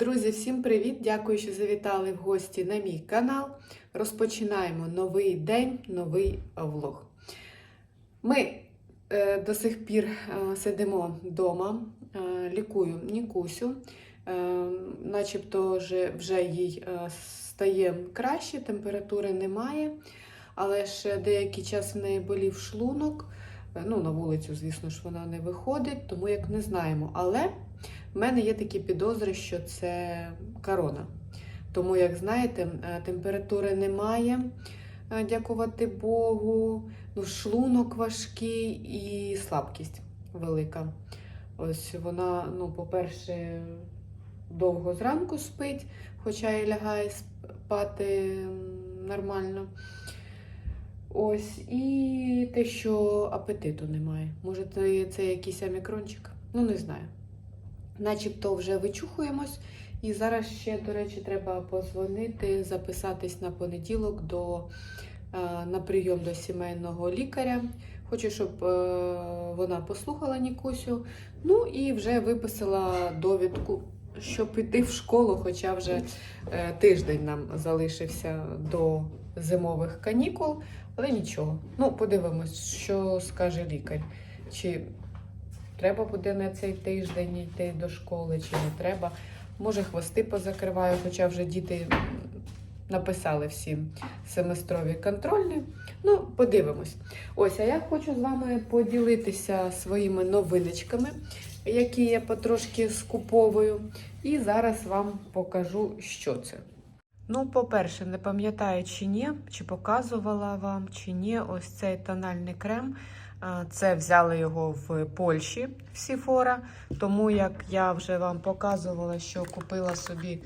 Друзі, всім привіт! Дякую, що завітали в гості на мій канал. Розпочинаємо новий день, новий влог. Ми е, до сих пір е, сидимо вдома, е, лікую Нікусю, начебто вже, їй стає краще, температури немає, але ще деякий час в неї болів шлунок. Ну, на вулицю, звісно ж, вона не виходить, тому як не знаємо. Але в мене є такі підозри, що це корона. Тому, як знаєте, е, температури немає, е, дякувати Богу. Ну, шлунок важкий і слабкість велика. Ось вона, ну, по-перше, довго зранку спить, хоча і лягає спати нормально. Ось, і те, що апетиту немає. Може, це, якийсь омікрончик? Ну, не знаю. Начебто вже вичухуємось. І зараз ще, до речі, треба позвонити, записатись на понеділок до, е, на прийом до сімейного лікаря. Хочу, щоб е, вона послухала Нікусю. Ну і вже виписала довідку, щоб піти в школу, хоча вже е, тиждень нам залишився до зимових канікул. Але нічого. Ну, подивимось, що скаже лікар. Чи треба буде на цей тиждень йти до школи, чи не треба. Може, хвости позакриваю, хоча вже діти написали всі семестрові контрольні. Ну, подивимось. Ось, а я хочу з вами поділитися своїми новиночками, які я потрошки скуповую. І зараз вам покажу, що це. Ну, по-перше, не пам'ятаю, чи ні, чи показувала вам, чи ні, ось цей тональний крем. Це взяли його в Польщі в Сіфора, тому як я вже вам показувала, що купила собі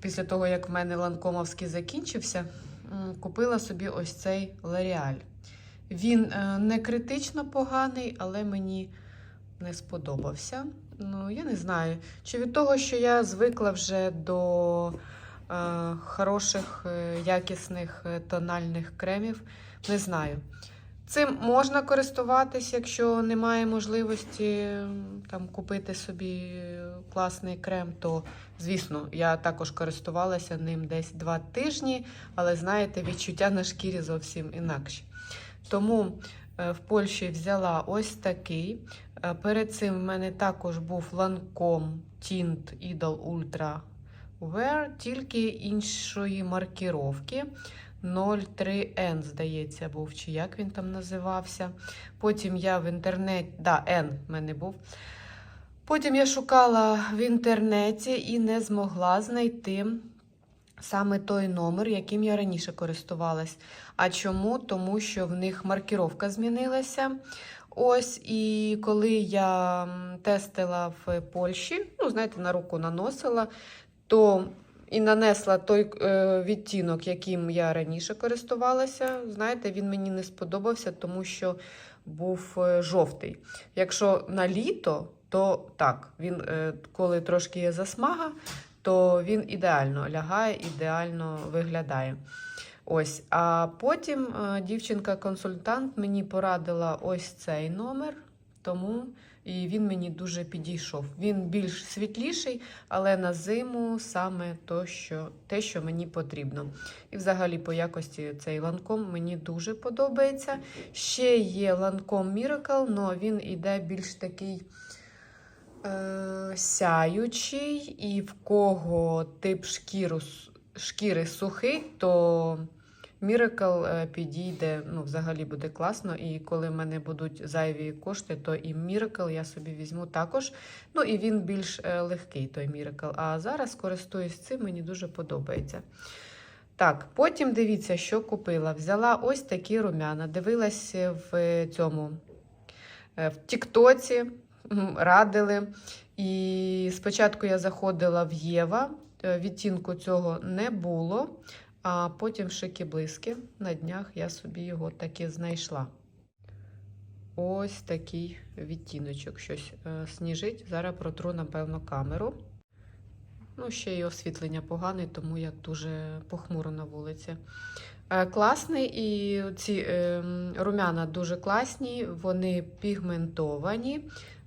після того, як в мене ланкомовський закінчився, купила собі ось цей L'Oreal. Він е, не критично поганий, але мені не сподобався. Ну, я не знаю, чи від того, що я звикла вже до е, хороших, е, якісних тональних кремів, не знаю. Цим можна користуватись, якщо немає можливості там купити собі класний крем, то звісно, я також користувалася ним десь два тижні, але знаєте, відчуття на шкірі зовсім інакші. Тому е, в Польщі взяла ось такий. Е, Перед цим в мене також був Lancome Tint Idol Ultra Wear, тільки іншої маркіровки. 03N, здається, був, чи як він там називався. Потім я в інтернеті, да, N в мене був. Потім я шукала в інтернеті і не змогла знайти саме той номер, яким я раніше користувалась. А чому? Тому що в них маркіровка змінилася. Ось, і коли я тестила в Польщі, ну, знаєте, на руку наносила, то і нанесла той е, відтінок, яким я раніше користувалася. Знаєте, він мені не сподобався, тому що був е, жовтий. Якщо на літо, то так, він, е, коли трошки є засмага, то він ідеально лягає, ідеально виглядає. Ось, а потім е, дівчинка-консультант мені порадила ось цей номер, тому і він мені дуже підійшов. Він більш світліший, але на зиму саме то, що, те, що мені потрібно. І взагалі по якості цей ланком мені дуже подобається. Ще є ланком Miracle, але він іде більш такий е, сяючий, і в кого тип шкіру, шкіри сухий, то Miracle е, підійде, ну, взагалі буде класно. І коли в мене будуть зайві кошти, то і Miracle я собі візьму також. Ну і він більш е, легкий, той Miracle. А зараз користуюсь цим, мені дуже подобається. Так, потім дивіться, що купила. Взяла ось такі румяна. Дивилась в цьому е, в Тіктоці, радили. І спочатку я заходила в Єва, е, відтінку цього не було. А потім шики блиски на днях я собі його таки знайшла. Ось такий відтіночок. Щось е, сніжить. Зараз протру, напевно, камеру. Ну, ще й освітлення погане, тому як дуже похмуро на вулиці. Е, класний, і ці е, румяна дуже класні, вони пігментовані,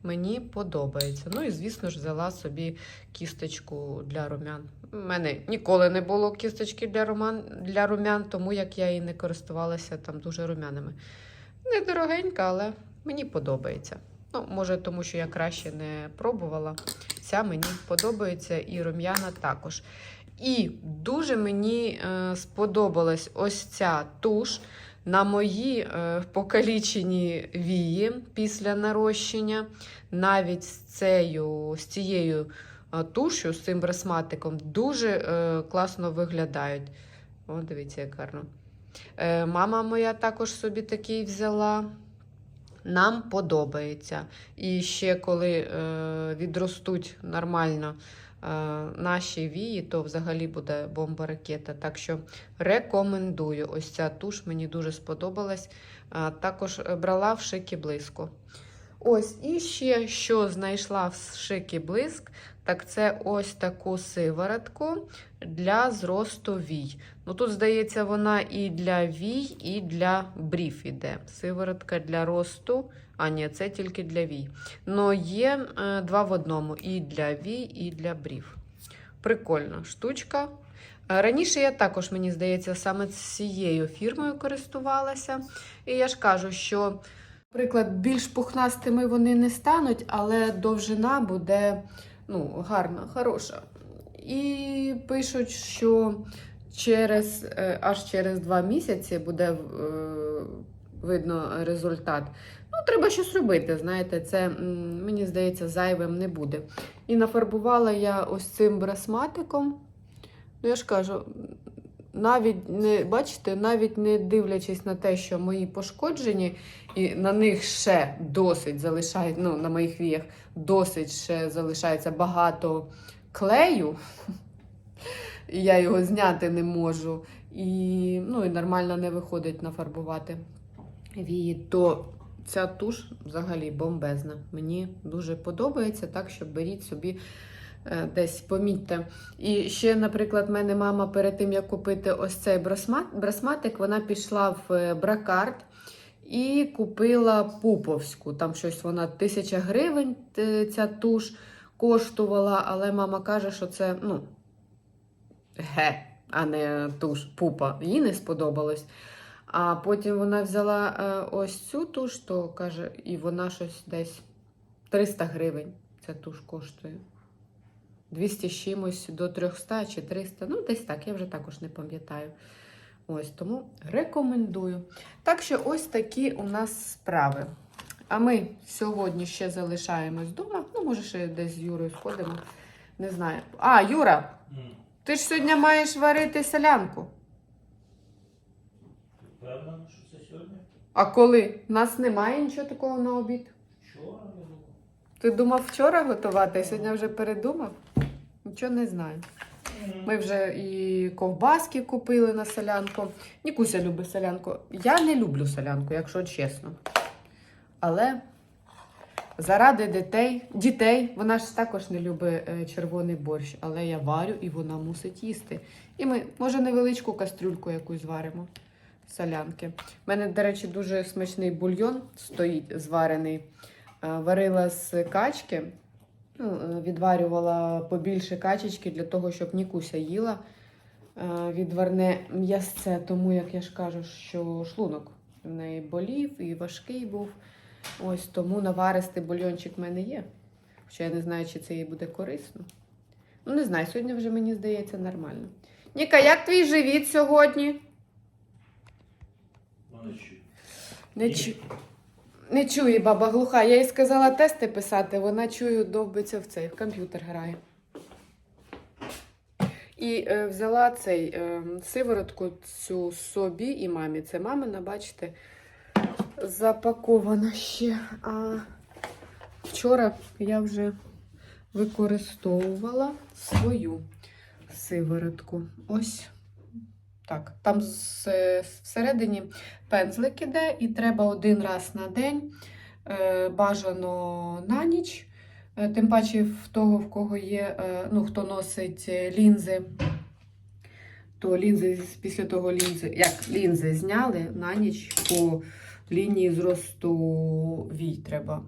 мені подобається. Ну і, звісно ж, взяла собі кісточку для румян. У мене ніколи не було кісточки для, румян, для румян, тому як я і не користувалася там дуже румянами. Недорогенька, але мені подобається. Ну, може, тому що я краще не пробувала. Ця мені подобається і рум'яна також. І дуже мені е, сподобалась ось ця туш на мої е, покалічені вії після нарощення. Навіть з, цією, з цією е, тушю, з цим бресматиком, дуже класно виглядають. О, дивіться, як гарно. Мама моя також собі такий взяла. Нам подобається. І ще коли е, відростуть нормально наші вії, то взагалі буде бомба ракета. Так що рекомендую. Ось ця туш мені дуже сподобалась. Е, також брала в шики блиску. Ось, і ще що знайшла в шики блиск, так це ось таку сиворотку для зросту вій. Ну тут, здається, вона і для вій, і для брів іде. Сиворотка для росту. А, ні, це тільки для вій. Но є е, два в одному: і для вій, і для брів. Прикольна штучка. Е, Раніше я також, мені здається, саме цією фірмою користувалася. І я ж кажу, що, наприклад, більш пухнастими вони не стануть, але довжина буде ну, гарна, хороша. І пишуть, що через, е, аж через два місяці буде е, видно результат. Ну, треба щось робити, знаєте, це, мені здається, зайвим не буде. І нафарбувала я ось цим брасматиком. Ну, я ж кажу, навіть не бачите, навіть не дивлячись на те, що мої пошкоджені, і на них ще досить залишають, ну, на моїх віях досить ще залишається багато клею. Я його зняти не можу. І, ну, і нормально не виходить нафарбувати вії, то ця туш взагалі бомбезна. Мені дуже подобається, так що беріть собі десь помітьте. І ще, наприклад, мене мама перед тим, як купити ось цей брасматик, вона пішла в е, бракарт і купила пуповську. Там щось вона тисяча гривень е, ця туш коштувала, але мама каже, що це ну, ге, а не туш, пупа. Їй не сподобалось. А потім вона взяла е, ось цю туш, то каже, і вона щось десь 300 гривень ця туш коштує. 200 з чимось до 300 чи 300, ну десь так, я вже також не пам'ятаю. Ось тому рекомендую. Так що ось такі у нас справи. А ми сьогодні ще залишаємось вдома. Ну, може, ще десь з Юрою сходимо. Не знаю. А, Юра, ти ж сьогодні маєш варити селянку. Впевнена, що це сьогодні? А коли? У нас немає нічого такого на обід. Вчора. Ти думав вчора готувати, а сьогодні вже передумав? Нічого не знаю. Ми вже і ковбаски купили на солянку. Нікуся любить солянку. Я не люблю солянку, якщо чесно. Але заради дітей, дітей, вона ж також не любить е, червоний борщ, але я варю і вона мусить їсти. І ми, може, невеличку кастрюльку якусь зваримо солянки. У мене, до речі, дуже смачний бульйон стоїть зварений. Е, Варила з качки. Ну, е, відварювала побільше качечки для того, щоб Нікуся їла е, відварне м'ясце, тому, як я ж кажу, що шлунок в неї болів і важкий був. Ось тому наваристий бульйончик в мене є. Хоча я не знаю, чи це їй буде корисно. Ну, не знаю, сьогодні вже мені здається нормально. Ніка, як твій живіт сьогодні? Не, чу... не чує баба глуха. Я їй сказала тести писати, вона чую, довбиться в цей, в комп'ютер грає. І е, взяла цей е, сиворотку цю собі і мамі. Це мамина, бачите, запакована ще. А вчора я вже використовувала свою сиворотку. Ось так. Там з- всередині пензлик іде, і треба один раз на день, е, бажано на ніч. Е, Тим паче в того, в кого є, е, ну, хто носить е, лінзи, то лінзи після того лінзи, як лінзи зняли на ніч по лінії зросту вій треба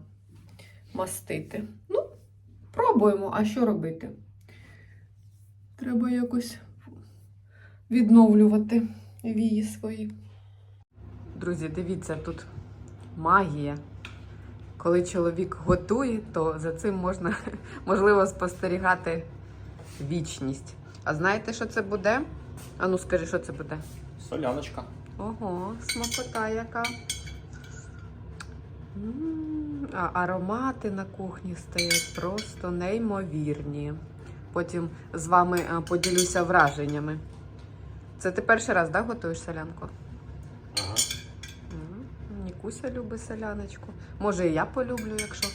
мастити. Ну, пробуємо, а що робити? Треба якось відновлювати вії свої. Друзі, дивіться, тут магія. Коли чоловік готує, то за цим можна можливо спостерігати вічність. А знаєте, що це буде? А ну скажи, що це буде? Соляночка. Ого, смакота яка. М, А аромати на кухні стоять просто неймовірні. Потім з вами поділюся враженнями. Це ти перший раз да, готуєш солянку? Ага. Нікуся любить соляночку. Може, і я полюблю, якщо.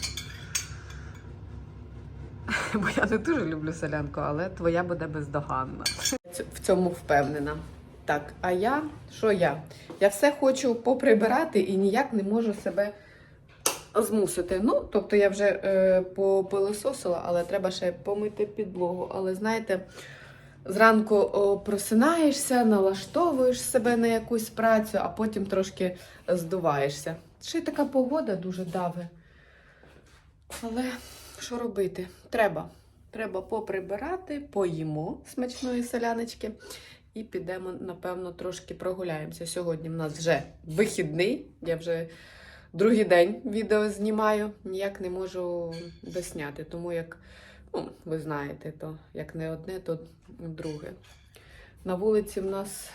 Бо я не дуже люблю солянку, але твоя буде бездоганна. В цьому впевнена. Так, а я що я? Я все хочу поприбирати і ніяк не можу себе змусити. Ну, тобто я вже е, попилисосила, але треба ще помити підлогу. Але знаєте, зранку просинаєшся, налаштовуєш себе на якусь працю, а потім трошки здуваєшся. Ще й така погода дуже дави. Але що робити? Треба. Треба поприбирати, поїмо смачної соляночки і підемо, напевно, трошки прогуляємося. Сьогодні в нас вже вихідний. Я вже другий день відео знімаю. Ніяк не можу досняти, тому як, ну, ви знаєте, то як не одне, то друге. На вулиці в нас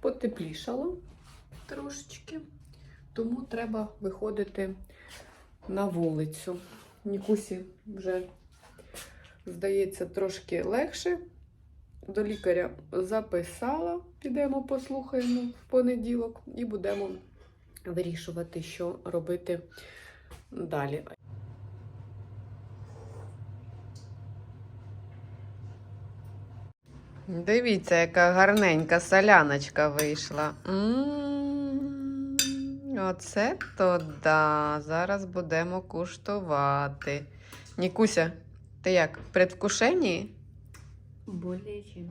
потеплішало трошечки, тому треба виходити на вулицю. Нікусі вже, здається, трошки легше. До лікаря записала, підемо послухаємо в понеділок і будемо вирішувати, що робити далі. Дивіться, яка гарненька соляночка вийшла. М, Оце то да. Зараз будемо куштувати. Нікуся, ти як? В предвкушенні? Более чем.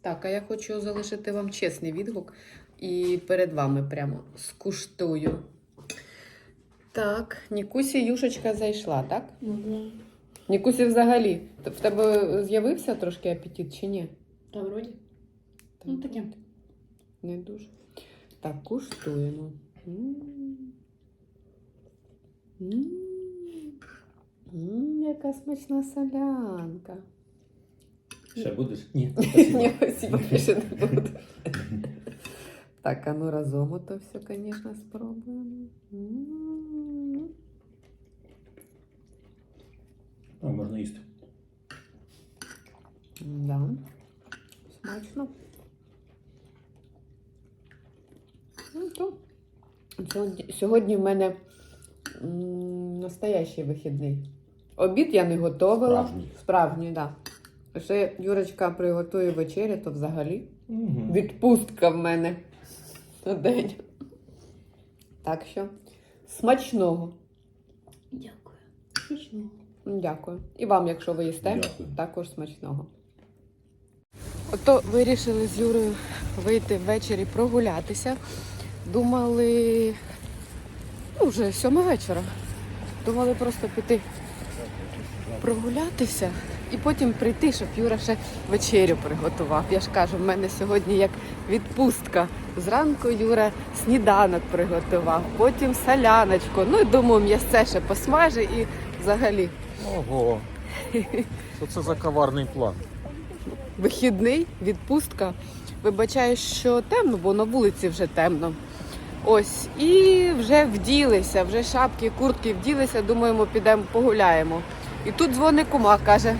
Так, а я хочу залишити вам чесний відгук і перед вами прямо скуштую. Так, Нікусі юшечка зайшла, так? Да. Нікусі взагалі. В тебе з'явився трошки апетит чи ні? Та вроді. Ну таке. Не дуже. Так, куштуємо. М. М. М, Яка смачна солянка. Ще будеш? Ні. Ні, спасибо, більше не буду. Так, а ну разом ото все, звісно, спробуємо. А, можна їсти. Да. Смачно. Ну, то. Сьогодні, сьогодні в мене м, настоящий вихідний. Обід я не готувала. Справжній. Справжній, так. Да. Ще Юрочка приготує вечерю, то взагалі Угу. відпустка в мене на день. Так що смачного. Дякую. Смачного. Дякую. І вам, якщо ви їсте, Дякую. також смачного. Ото вирішили з Юрою вийти ввечері прогулятися. Думали, ну, вже сьома вечора. Думали просто піти прогулятися і потім прийти, щоб Юра ще вечерю приготував. Я ж кажу, в мене сьогодні як відпустка. Зранку Юра сніданок приготував, потім соляночку. Ну і думаю, м'ясце ще посмаже і взагалі Ого. Що це за коварний план? вихідний, відпустка. Вибачаю, що темно, бо на вулиці вже темно. Ось, і вже вділися, вже шапки, куртки вділися, думаємо, підемо погуляємо. І тут дзвонить кума, каже: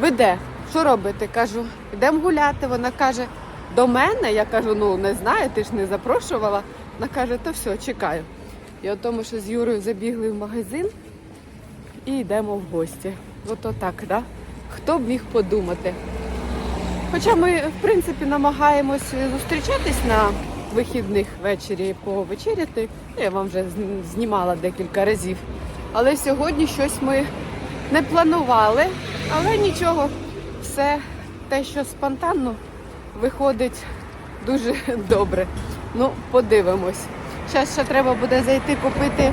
ви де? Що робите? Кажу, йдемо гуляти. Вона каже, до мене. Я кажу, ну не знаю, ти ж не запрошувала. Вона каже, то все, чекаю. От тому, що з Юрою забігли в магазин і йдемо в гості. Ото так, да? Хто б міг подумати? Хоча ми, в принципі, намагаємось зустрічатись на вихідних ввечері повечеряти. Ну, Я вам вже знімала декілька разів. Але сьогодні щось ми не планували, але нічого, все те, що спонтанно виходить дуже добре. Ну, подивимось. Зараз ще треба буде зайти купити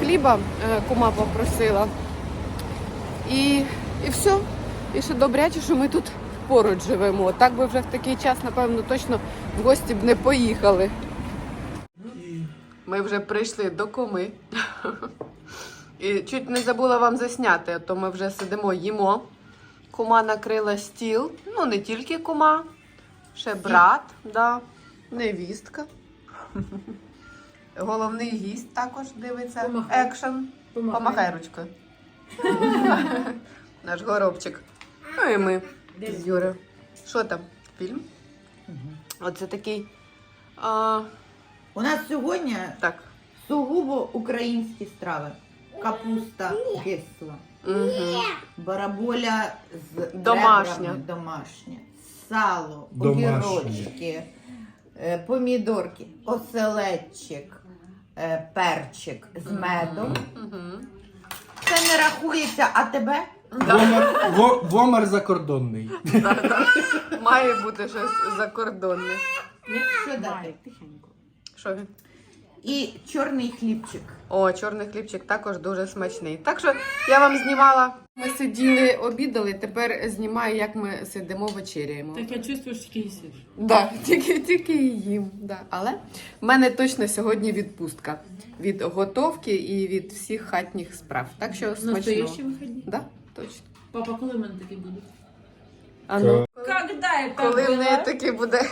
хліба е, кума попросила. І, і все. І ще добряче, що ми тут поруч живемо. Так би вже в такий час, напевно, точно в гості б не поїхали. Ми вже прийшли до куми. І чуть не забула вам засняти, а то ми вже сидимо, їмо. Кума накрила стіл. Ну, не тільки кума, ще брат, да, невістка. Головний гість також дивиться. Екшен. Помахай ручкою. Наш горобчик. Ну і ми з Юрою. Що там? Фільм? Оце такий. А, У нас сьогодні так. сугубо українські страви. Капуста кисла, Угу. бараболя з Домашня. ребрами, домашня, сало, Домашнє. огірочки, е, помідорки, оселедчик, е, перчик з медом. Угу. Це не рахується, а тебе? Вомер, во- вомер закордонний. Має бути щось закордонне. Що дати? Тихенько. Що він? І чорний хлібчик. О, чорний хлібчик також дуже смачний. Так що я вам знімала. Ми сиділи, обідали, тепер знімаю, як ми сидимо вечеряємо. Так я чувствую, що тільки їсиш. Да, тільки, тільки їм. Да. Але в мене точно сьогодні відпустка від готовки і від всіх хатніх справ. Так що смачного. Настоящі вихідні. Да, точно. Папа, коли в мене такі будуть? А ну, Когда я коли в неї таке буде.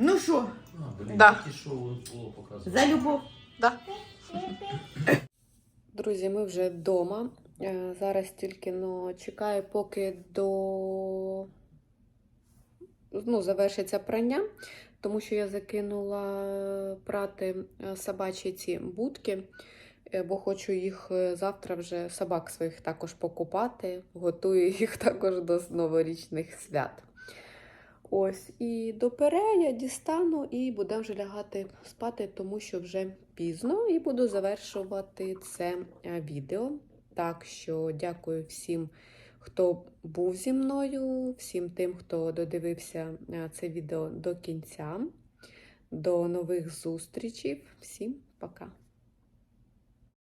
Ну що, А, Да. за любов? Да. Друзі, ми вже вдома. Е, Зараз тільки ну, чекаю, поки до ну, завершиться прання, тому що я закинула прати е, собачі ці будки, е, бо хочу їх завтра вже собак своїх також покупати. Готую їх також до новорічних свят. Ось, і до пере я дістану і будемо вже лягати спати, тому що вже пізно, і буду завершувати це е, відео. Так що дякую всім, хто був зі мною, всім тим, хто додивився е, це відео до кінця. До нових зустрічей. Всім пока!